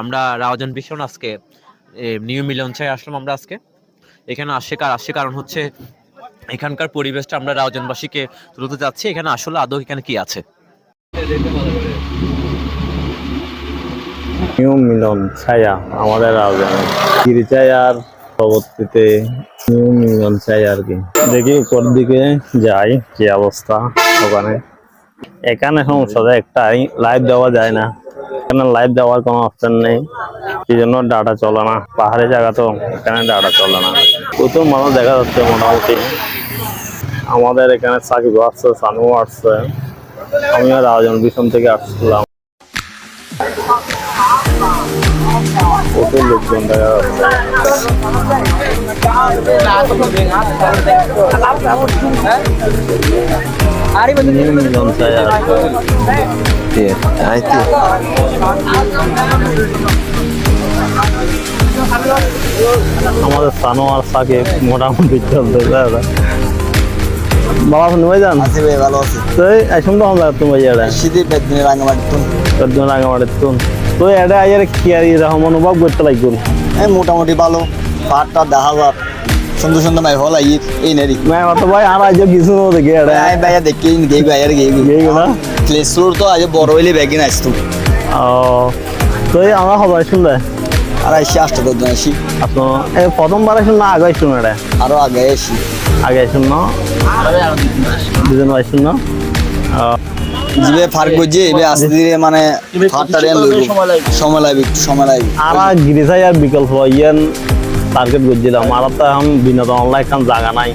আমরা রাওজান ভীষণ আজকে নিউ মিলন চাই আসলাম আমরা আজকে। এখানে আসে আসে কারণ হচ্ছে এখানকার পরিবেশটা আমরা রাওজানবাসীকে তুলতে যাচ্ছি। এখানে আসলে আদৌ এখানে কি আছে? নিউ মিলন ছায়া আমাদের রাজধানী গিরি ছায়ার পরবর্তীতে নিউ মিলন চাই আর কি। দেখি উপর দিকে যাই, কি অবস্থা ওখানে। এখানে সমস্যা একটাই লাইভ দেওয়া যায় না। এখানে লাইভ দেওয়ার কোনো অপশন নেই। সেই জন্য ডাটা চলে না। পাহাড়ি জায়গা তো, এখানে ডাটা চলে না। প্রচুর মানুষ দেখা যাচ্ছে মোটামুটি। আমাদের এখানে সাকিব আসছে সানু আসছে। আমিও রাজন ভীষণ থেকে আসছিলাম। প্রচুর লোকজন দেখা যাচ্ছে। আমাদের সানোয়ার সাকিব মোটামুটি চলতেছে দাদা বাবা শুনে ভাই যান? আছি ভাই ভালো আছি। তো এই শুনতে হবে তুমি এটা শীতে বেদনে রাঙামাটি তো চোদ্দ রাঙামাটির তুন তো এটা আইয়ার কি আর এরকম অনুভব করতে লাগবে মোটামুটি ভালো। পাহাড়টা দেখা যাক সুন্দর সুন্দর মাই হল আই এই নেরি। মাই ভাই আর আজ কিছু নো দেখে আরে আই ভাই দেখে ইন ভাই আর না তো আজ বড় হইলে ব্যাগিন আসতো। ও তো এই আমার খবর শুনলে আর আইসি আসতে তো আসি আপনার এই প্রথমবার আসুন না আগে শুন এটা? আরও আগে আসি আগে আসুন না? দুজন আসুন না? জিবে ফার গজে এবে আস্তে ধীরে মানে ফারটা রেন লইব। সময় লাগবে। সময় লাগবে আর গিরিজাই আর বিকল্প ইয়ান টার্গেট করছিলাম আর তো এখন বিনোদন অনলাইন এখন জায়গা নাই।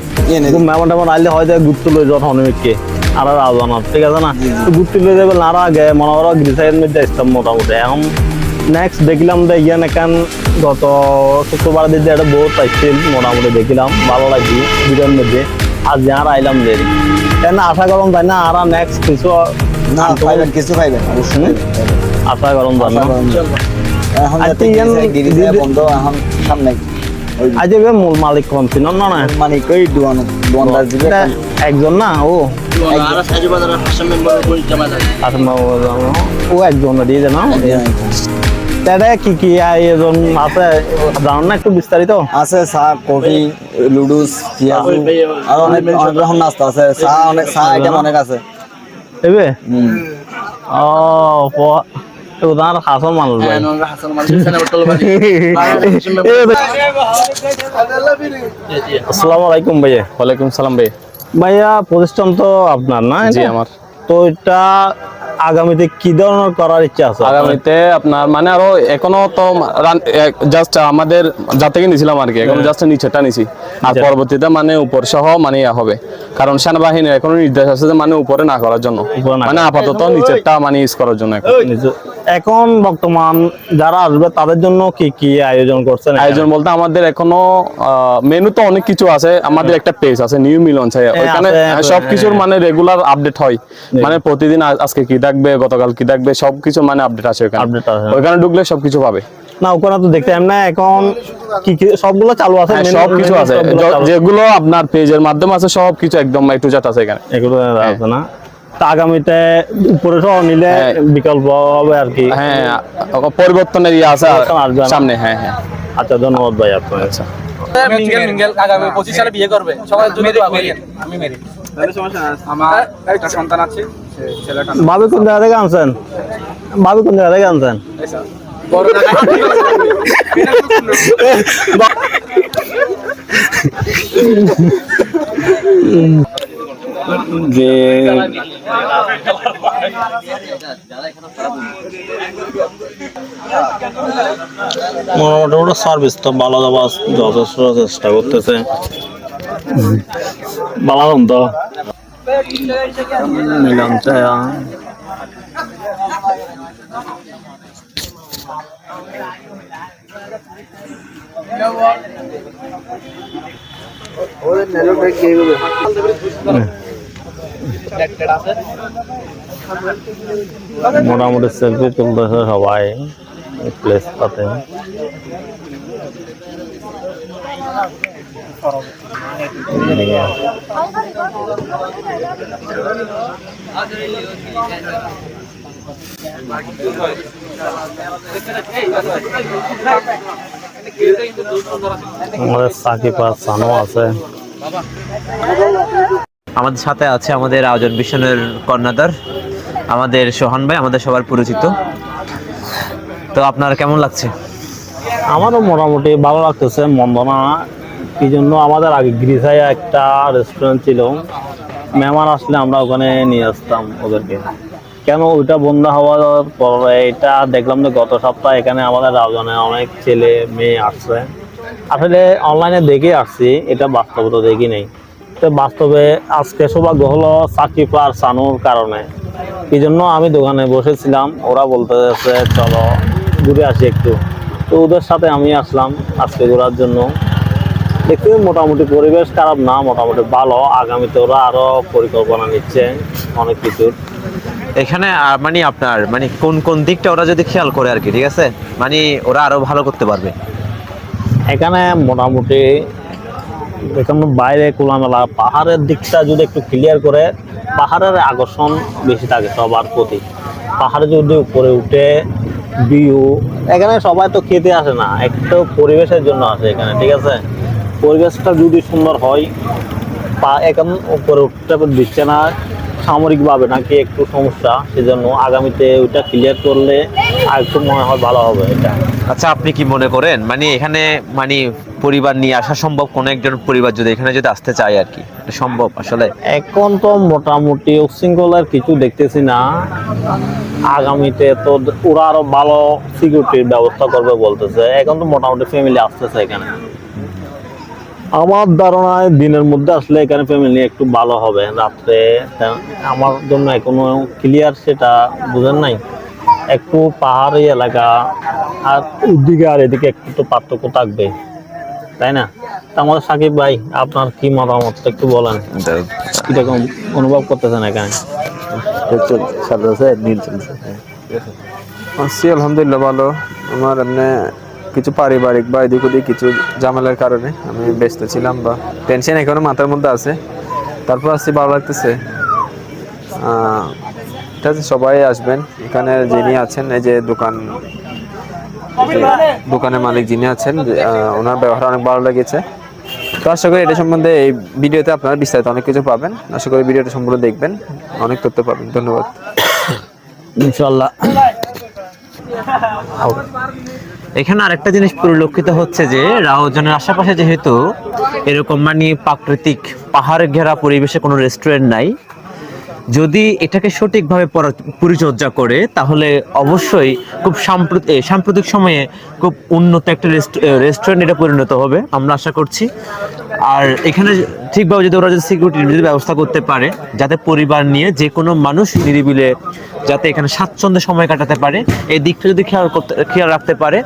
মেমন টেমন আইলে হয়তো ঘুরতে লই যাওয়ার হনুমিককে আর রাজনা ঠিক আছে না? ঘুরতে লই যাবে আর আগে মনে করো গিরিজাইয়ের মধ্যে আসতাম মোটামুটি। এখন নেক্সট দেখলাম যে ইয়ান এখান গত শুক্রবার দিন একটা বহুত আসছিল মোটামুটি দেখলাম। ভালো লাগছে ভিডিওর মধ্যে। আর যার আইলাম দেরি কেন আশা করলাম তাই না আর নেক্সট কিছু না পাইবেন কিছু পাইবেন অবশ্যই আশা করলাম তাই না? এখন বন্ধ এখন সামনে। আজ এবার মূল মালিক কম ছিল না না মানে কই দুয়ানো দুয়ানদার এটা একজন না ও? ও একজন দিয়ে না এটা কি কি আয়োজন আছে জানো না একটু বিস্তারিত? আছে চা কফি লুডুস আর অনেক অনেক রকম নাস্তা আছে। চা অনেক চা আইটেম অনেক আছে। এবে? হুম। ও প- তো তার হাসল মানুষ ভাই। আসসালামু আলাইকুম ভাইয়া ওয়ালাইকুম সালাম ভাই ভাইয়া প্রতিষ্ঠান তো আপনার না জি আমার। তো এটা আগামীতে কি ধরনের করার ইচ্ছা আছে আগামীতে আপনার মানে আরও এখনও তো জাস্ট আমাদের যা থেকে নিছিলাম আর কি এখন জাস্ট নিচেটা নিছি। আর পরবর্তীতে মানে উপর সহ মানে ইয়া হবে। কারণ সেনাবাহিনীর এখনও নির্দেশ আছে যে মানে উপরে না করার জন্য। মানে আপাতত নিচেরটা মানে ইউজ করার জন্য এখন। এখন বর্তমান যারা আসবে তাদের জন্য কি কি আয়োজন করছেন আয়োজন বলতে আমাদের এখনও মেনু তো অনেক কিছু আছে। আমাদের একটা পেজ আছে নিউ মিলন ছাই। হ্যাঁ, আছে, সবকিছুর মানে রেগুলার আপডেট হয়। মানে প্রতিদিন আজকে কি থাকবে গতকাল কি থাকবে সবকিছু মানে আপডেট আছে ওখানে Update আছে। ওইখানে ঢুকলে সবকিছু পাবে। না ওখানে তো দেখতে এমনি এখন কি কি সবগুলো চালু আছে হ্যাঁ, সবকিছু আছে। যেগুলো আপনার পেজের মাধ্যমে আছে সবকিছু একদম একটু জাত আছে এখানে। এগুলো আছে না? আগামীতে উপরে সহ নিলে হ্যাঁ। বিকল্প হবে আর কি। হ্যাঁ পরিবর্তনের ইয়ে আছে সামনে হ্যাঁ হ্যাঁ। আচ্ছা ধন্যবাদ ভাই আপনার আচ্ছা। মিঙ্গেল মিঙ্গেল আগামী পঁচিশ সালে বিয়ে করবে। সবাই জন্য দোয়া করেন আমি মেরি। আমার একটা সন্তান আছে ছেলেটা ভাবি কোন জায়গা থেকে আনছেন ভাবি কোন জায়গা থেকে আনছেন যে মোটামুটি সার্ভিস তো ভালো দেওয়া যথেষ্ট চেষ্টা করতেছে। ভালো তো। মিলন চায়া মোটামুটি সেলফি তুলতেছে সবাই প্লেস পাতে। আমাদের সাকিব আর সানো আছে। আমাদের সাথে আছে আমাদের আয়োজন মিশনের কর্ণাধার, আমাদের সোহান ভাই, আমাদের সবার পরিচিত। তো আপনার কেমন লাগছে? আমারও মোটামুটি ভালো লাগতেছে মন্দ না এই জন্য আমাদের আগে গিরিসাইয়া একটা রেস্টুরেন্ট ছিল, মেহমান আসলে আমরা ওখানে নিয়ে আসতাম ওদেরকে। কেন ওইটা বন্ধ হওয়ার পরে এটা দেখলাম যে গত সপ্তাহে এখানে আমাদের রাজনে অনেক ছেলে, মেয়ে আসছে। আসলে অনলাইনে দেখে আসছি, এটা বাস্তবতা দেখি নেই। বাস্তবে আজকে সৌভাগ্য হলো সাকিব আর সানুর কারণে। এই জন্য আমি দোকানে বসেছিলাম ওরা বলতে যাচ্ছে চলো ঘুরে আসি একটু। তো ওদের সাথে আমি আসলাম আজকে ঘোরার জন্য। দেখতে মোটামুটি পরিবেশ খারাপ না মোটামুটি ভালো। আগামীতে ওরা আরও পরিকল্পনা নিচ্ছে অনেক কিছুর এখানে মানে আপনার মানে কোন কোন দিকটা ওরা যদি খেয়াল করে আর কি ঠিক আছে? মানে ওরা আরও ভালো করতে পারবে। এখানে মোটামুটি এখানে বাইরে কুলামেলা পাহাড়ের দিকটা যদি একটু ক্লিয়ার করে, পাহাড়ের আকর্ষণ বেশি থাকে সবার প্রতি। পাহাড়ে যদি উপরে উঠে বিউ এখানে সবাই তো খেতে আসে না, একটু পরিবেশের জন্য আসে এখানে, ঠিক আছে? পরিবেশটা যদি সুন্দর হয়, পা এখন উপরে উঠতে দিচ্ছে না সামরিকভাবে নাকি একটু সমস্যা সেজন্য আগামীতে ওইটা ক্লিয়ার করলে আর একটু মনে হয় ভালো হবে এটা। আচ্ছা আপনি কি মনে করেন? মানে এখানে মানে পরিবার নিয়ে আসা সম্ভব? কোনো একজন পরিবার যদি এখানে যদি আসতে চায় আর কি সম্ভব আসলে? এখন তো মোটামুটি উচ্ছৃঙ্খলার কিছু দেখতেছি না। আগামীতে তো ওরা আরও ভালো সিকিউরিটির ব্যবস্থা করবে বলতেছে। এখন তো মোটামুটি ফ্যামিলি আসতেছে এখানে। আমার ধারণায় দিনের মধ্যে আসলে এখানে ফ্যামিলি একটু ভালো হবে। রাত্রে আমার জন্য এখনও ক্লিয়ার সেটা বুঝেন নাই। একটু পাহাড়ি এলাকা আর ওদিকে আর এদিকে একটু তো পার্থক্য থাকবে। তাই না? তা আমাদের সাকিব ভাই আপনার কি মতামত? একটু বলেন। কীরকম অনুভব করতেছেন এখানে? আছি আলহামদুলিল্লাহ ভালো। আমার এমনি কিছু পারিবারিক বা এদিক ওদিক কিছু ঝামেলার কারণে আমি ব্যস্ত ছিলাম বা টেনশন এখনও মাথার মধ্যে আছে। তারপর আসছি ভালো লাগতেছে। ঠিক আছে সবাই আসবেন। এখানে যিনি আছেন এই যে দোকান দোকানের মালিক যিনি আছেন ওনার ব্যবহার অনেক ভালো লেগেছে। তো আশা করি এটা সম্বন্ধে এই ভিডিওতে আপনারা বিস্তারিত অনেক কিছু পাবেন। আশা করি ভিডিওটা সম্পূর্ণ দেখবেন অনেক তথ্য পাবেন। ধন্যবাদ। ইনশাল্লাহ এখানে আরেকটা জিনিস পরিলক্ষিত হচ্ছে যে রাউজানের আশেপাশে যেহেতু এরকম মানে প্রাকৃতিক পাহাড় ঘেরা পরিবেশে কোনো রেস্টুরেন্ট নাই, যদি এটাকে সঠিকভাবে পরিচর্যা করে, তাহলে অবশ্যই খুব সাম্প্রতিক সাম্প্রতিক সময়ে খুব উন্নত একটা রেস্টুরেন্ট এটা পরিণত হবে, আমরা আশা করছি। আর এখানে ঠিকভাবে যদি ওরা যদি সিকিউরিটির ব্যবস্থা করতে পারে, যাতে পরিবার নিয়ে যে কোনো মানুষ নিরিবিলে যাতে এখানে স্বাচ্ছন্দ্যে সময় কাটাতে পারে, এই দিকটা যদি খেয়াল করতে, খেয়াল রাখতে পারে,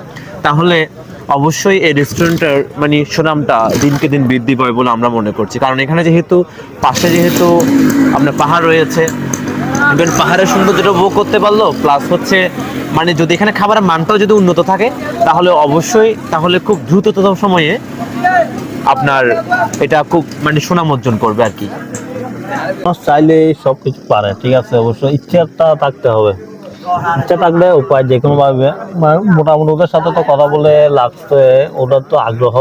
তাহলে অবশ্যই এই রেস্টুরেন্টের মানে সুনামটা দিনকে দিন বৃদ্ধি পাবে বলে আমরা মনে করছি। কারণ এখানে যেহেতু, পাশে যেহেতু আপনার পাহাড় রয়েছে ইভেন পাহাড়ের সৌন্দর্যটা উপভোগ করতে পারল প্লাস হচ্ছে মানে যদি এখানে খাবারের মানটাও যদি উন্নত থাকে, তাহলে অবশ্যই, তাহলে খুব দ্রুততম সময়ে আপনার এটা খুব মানে সুনাম অর্জন করবে আর কি। চাইলে সব কিছু পারে ঠিক আছে অবশ্য ইচ্ছাটা থাকতে হবে। ইচ্ছা থাকলে উপায় যে কোনো ভাবে। মানে মোটামুটি ওদের সাথে তো কথা বলে লাগছে ওটার তো আগ্রহ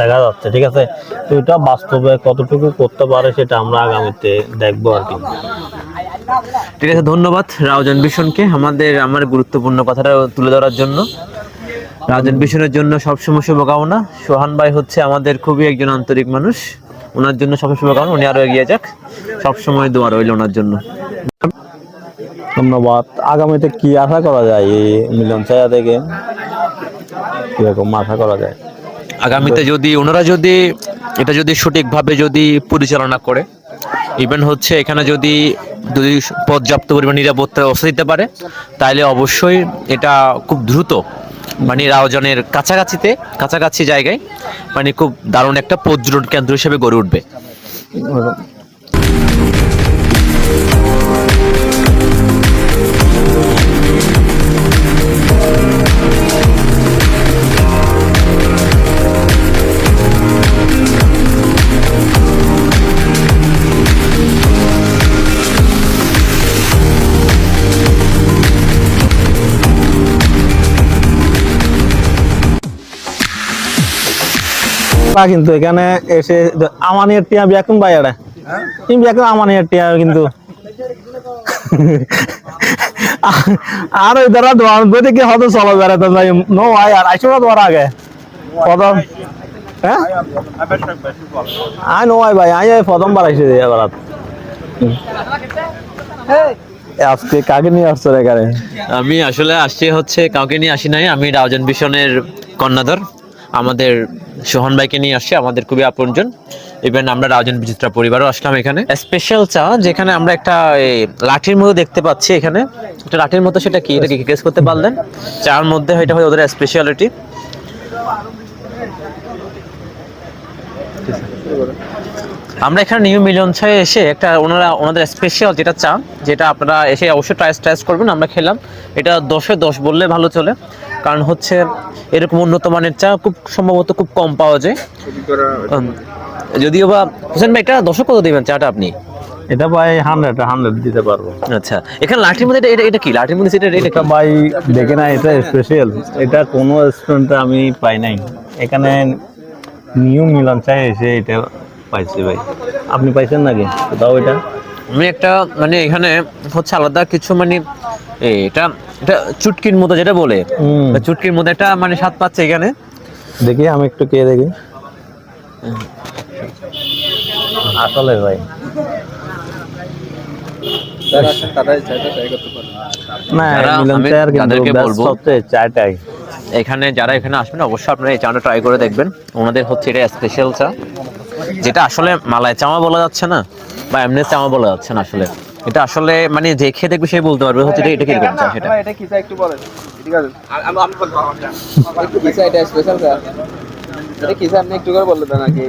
দেখা যাচ্ছে ঠিক আছে। তো এটা বাস্তবে কতটুকু করতে পারে সেটা আমরা আগামীতে দেখব আর কি। ঠিক আছে ধন্যবাদ রাউজান ভীষণকে আমাদের আমার গুরুত্বপূর্ণ কথাটা তুলে ধরার জন্য। রাউজান ভীষণের জন্য সবসময় শুভকামনা। সোহান ভাই হচ্ছে আমাদের খুবই একজন আন্তরিক মানুষ। ওনার জন্য সবসময় শুভকামনা। উনি আরও এগিয়ে যাক। সবসময় দোয়া রইল ওনার জন্য। ধন্যবাদ। আগামীতে কি আশা করা যায় এই মিলন ছায়া থেকে? কীরকম আশা করা যায়? আগামীতে যদি ওনারা যদি এটা যদি সঠিকভাবে যদি পরিচালনা করে ইভেন হচ্ছে এখানে যদি যদি পর্যাপ্ত পরিমাণ নিরাপত্তা ব্যবস্থা দিতে পারে তাহলে অবশ্যই এটা খুব দ্রুত মানে রাওজনের কাছাকাছিতে কাছাকাছি জায়গায় মানে খুব দারুণ একটা পর্যটন কেন্দ্র হিসেবে গড়ে উঠবে। তা কিন্তু এখানে এসে আমানিয়ার টিয়া বিয়াকুম ভাই এটা তুমি বিয়াকুম আমানিয়ার টিয়া কিন্তু? আর ওই দ্বারা দোয়ার বইতে কি হতো চলো বেড়াতে যাই নো ভাই, আর আইসো না তোমার আগে। প্রথম হ্যাঁ? আই নো ভাই ভাই আই প্রথমবার আইসে এবার আজকে কাকে নিয়ে আসছো এখানে? আমি আসলে আসছি হচ্ছে, কাউকে নিয়ে আসি নাই, আমি রাউজান ভীষণের কন্যাধর। আমাদের সোহান ভাইকে নিয়ে আসছি আমাদের খুবই আপনজন। ইভেন আমরা রাজন বিচিত্রা পরিবারও আসলাম এখানে। স্পেশাল চা যেখানে আমরা একটা লাঠির মতো দেখতে পাচ্ছি এখানে। একটা লাঠির মতো সেটা কি? এটা কি গেস করতে পারলেন? চার মধ্যে এটা হয় ওদের স্পেশালিটি আমরা এখানে নিউ মিলিয়ন ছায় এসে একটা ওনারা ওনাদের স্পেশাল যেটা চা যেটা আপনারা এসে অবশ্যই ট্রাইস ট্রাইস করবেন আমরা খেলাম। এটা দশে দশ বললে ভালো চলে। কারণ হচ্ছে এরকম উন্নত মানের চা খুব সম্ভবত খুব কম পাওয়া যায়। যদিও বা হোসেন ভাই এটা দশক কত দেবেন চাটা আপনি? এটা ভাই হান্ড্রেড হান্ড্রেড দিতে পারব। আচ্ছা এখানে লাঠির মধ্যে এটা- এটা কি? লাঠির মধ্যে সেটা এটা এটা ভাই দেখে না এটা স্পেশাল এটা কোনো রেস্টুরেন্টে আমি পাই নাই। এখানে নিউ মিলন চাই এসে এটা পাইছি ভাই। আপনি পাইছেন নাকি? কোথাও এটা? আমি একটা মানে এখানে হচ্ছে আলাদা কিছু মানে এটা এটা চুটকির মতো যেটা বলে। চুটকির মধ্যে একটা মানে স্বাদ পাচ্ছে এখানে। দেখি আমি একটু কে দেখি। আসলে ভাই। এখানে যারা এখানে আসবেন অবশ্যই আপনারা এই চাটা ট্রাই করে দেখবেন। ওনাদের হচ্ছে এটা স্পেশাল চা যেটা আসলে মালায় চামা বলা যাচ্ছে না। বা এমনি আমার বলা যাচ্ছে না আসলে। এটা আসলে মানে যে খেয়ে দেখবে সে বলতে পারবে হচ্ছে এটা- এটা কীরকম চা সেটা। এটা কি চা একটু বলেন। ঠিক আছে? আমি আমি বলব একটু কি চা এটা স্পেশাল চা এটা কি চা আপনি একটু করে বললে দেন নাকি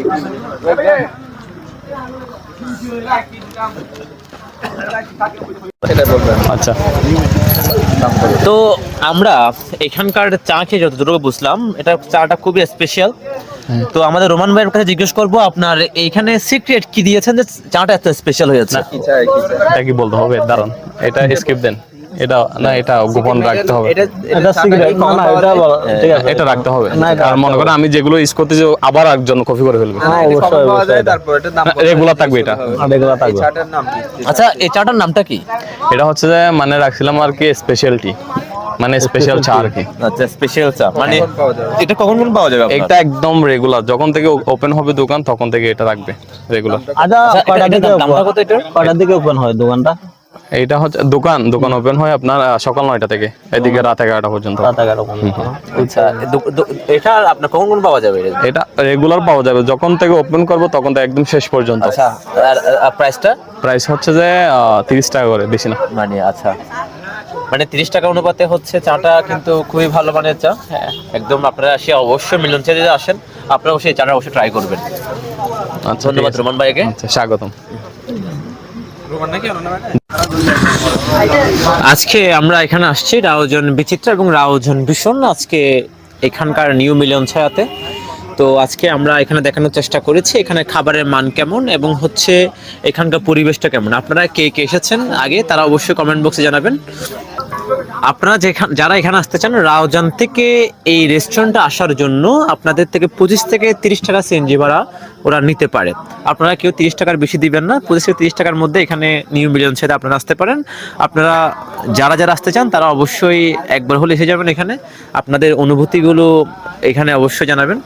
আচ্ছা। তো আমরা এখানকার চা খেয়ে যতটুকু বুঝলাম এটা চাটা খুবই স্পেশাল তো আমাদের রোমান ভাইয়ের কাছে জিজ্ঞেস করব আপনার এখানে সিক্রেট কি দিয়েছেন যে চাটা এত স্পেশাল হয়েছে? এটা কি বলতে হবে? দারুণ এটা স্কিপ দেন। এটা না এটা গোপন রাখতে হবে। এটা এটা না না এটা ঠিক আছে। এটা রাখতে হবে। আর মনে করেন আমি যেগুলো ইউজ করতেছি আবার একজন কপি করে ফেলবে। হ্যাঁ, অবশ্যই অবশ্যই তারপর এটার নাম রেগুলার থাকবে এটা। এগুলো এই থাকবে। কি? আচ্ছা এই চাটার নামটা কি? এটা হচ্ছে যে মানে রাখছিলাম আর কি স্পেশালিটি মানে স্পেশাল চা আর কি। আচ্ছা স্পেশাল চা। মানে? এটা কখন কখন পাওয়া যাবে এটা একদম রেগুলার যখন থেকে ওপেন হবে দোকান তখন থেকে এটা রাখবে রেগুলার আচ্ছা আচ্ছা, দিকে? কয়টার দিকে ওপেন হয় দোকানটা? এইটা হচ্ছে দোকান দোকান ওপেন হয় আপনার সকাল নয়টা থেকে এদিকে রাত এগারোটা পর্যন্ত। রাত এগারো পর্যন্ত। আচ্ছা এটা আপনার কখন কখন পাওয়া যাবে? এটা? এটা রেগুলার পাওয়া যাবে যখন থেকে ওপেন করব তখন তো একদম শেষ পর্যন্ত। আচ্ছা আর প্রাইসটা প্রাইস হচ্ছে যে তিরিশ টাকা করে বেশি না। মানে আচ্ছা। মানে তিরিশ টাকা অনুপাতে হচ্ছে চাটা কিন্তু খুবই ভালো মানের চা। হ্যাঁ। একদম আপনারা আসে অবশ্যই মিলন চা যদি আসেন আপনারা অবশ্যই চাটা অবশ্যই ট্রাই করবেন। আচ্ছা ধন্যবাদ রোমান ভাইকে। আচ্ছা স্বাগতম। রোমান নাকি? আজকে আমরা এখানে আসছি রাউজন বিচিত্রা এবং রাউজন ভীষণ আজকে এখানকার নিউ মিলিয়ন ছায়াতে। তো আজকে আমরা এখানে দেখানোর চেষ্টা করেছি এখানে খাবারের মান কেমন এবং হচ্ছে এখানকার পরিবেশটা কেমন। আপনারা কে কে এসেছেন আগে তারা অবশ্যই কমেন্ট বক্সে জানাবেন। আপনারা যারা এখানে আসতে চান, রাউজান থেকে এই রেস্টুরেন্টে আসার জন্য আপনাদের থেকে পঁচিশ থেকে তিরিশ টাকা সিএনজি ভাড়া ওরা নিতে পারে। আপনারা কেউ তিরিশ টাকার বেশি দিবেন না। পঁচিশ থেকে তিরিশ টাকার মধ্যে এখানে নিউ মিলিয়ন সেটা আপনারা আসতে পারেন। আপনারা যারা যারা আসতে চান, তারা অবশ্যই একবার হলে এসে যাবেন এখানে। আপনাদের অনুভূতিগুলো এখানে অবশ্যই জানাবেন।